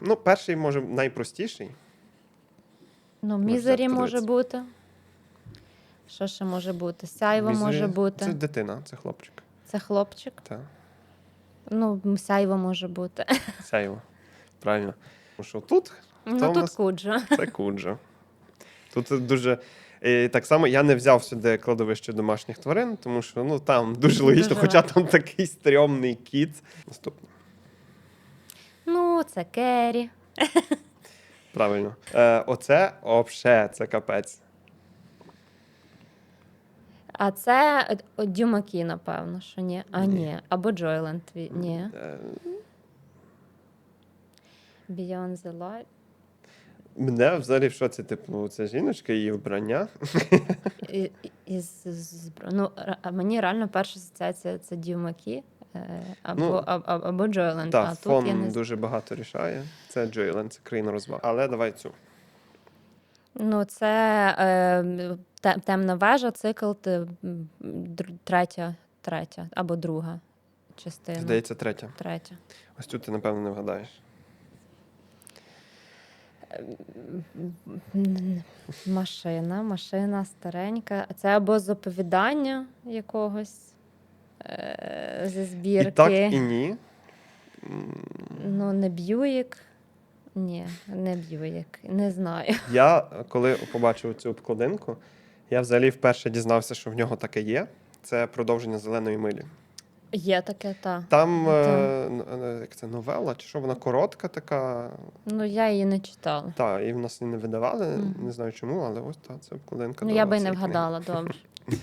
Ну, перший, може, найпростіший. Ну, мізері може бути. Що ще може бути? Сяйво Мізері- може бути. Це дитина, це хлопчик. Це хлопчик. Так. Ну, сяйво може бути. Сяйво. Правильно. Тому що тут Ну, тут нас- куджа. це куджа. Тут дуже. І так само я не взяв сюди кладовище домашніх тварин, тому що ну там дуже логічно, Дуже хоча там такий стрьомний кіт. Наступне. Ну, це кері. Правильно. Е, оце обше, це капець. А це е, о, дюмаки, напевно, що ні. А Ні. ні. Або Джойленд. Ні. Е, Beyond the Light. мене взагалі в шоці, типу, це жіночка, її вбрання. І- і- Із, з- ну, мені реально перша асоціація це дюмаки. Е, Або, Ну, аб- аб- або Джойленд. Так, а тут фон я не дуже багато рішає. Це Джойленд, це країна розваг. Але давай цю. Ну, це е, темна вежа, цикл третя, третя або друга частина. Здається, третя. Третя. Ось тут ти, напевно, не вгадаєш. Машина, машина старенька. Це або з оповідання якогось е, зі збірки. І так, і ні. Ну, не Б'юїк. Ні, не Б'юїк. Не знаю. Я, коли побачив цю обкладинку, я взагалі вперше дізнався, що в нього таке є. Це продовження зеленої милі. Є таке, та. Там Та. е, е, як це новела, чи що вона коротка така. Ну, я її не читала. Та, і в нас її не видавали, Мгм. не знаю чому, але ось та це обкладинка. Ну, я би не цієї книги. вгадала, добре.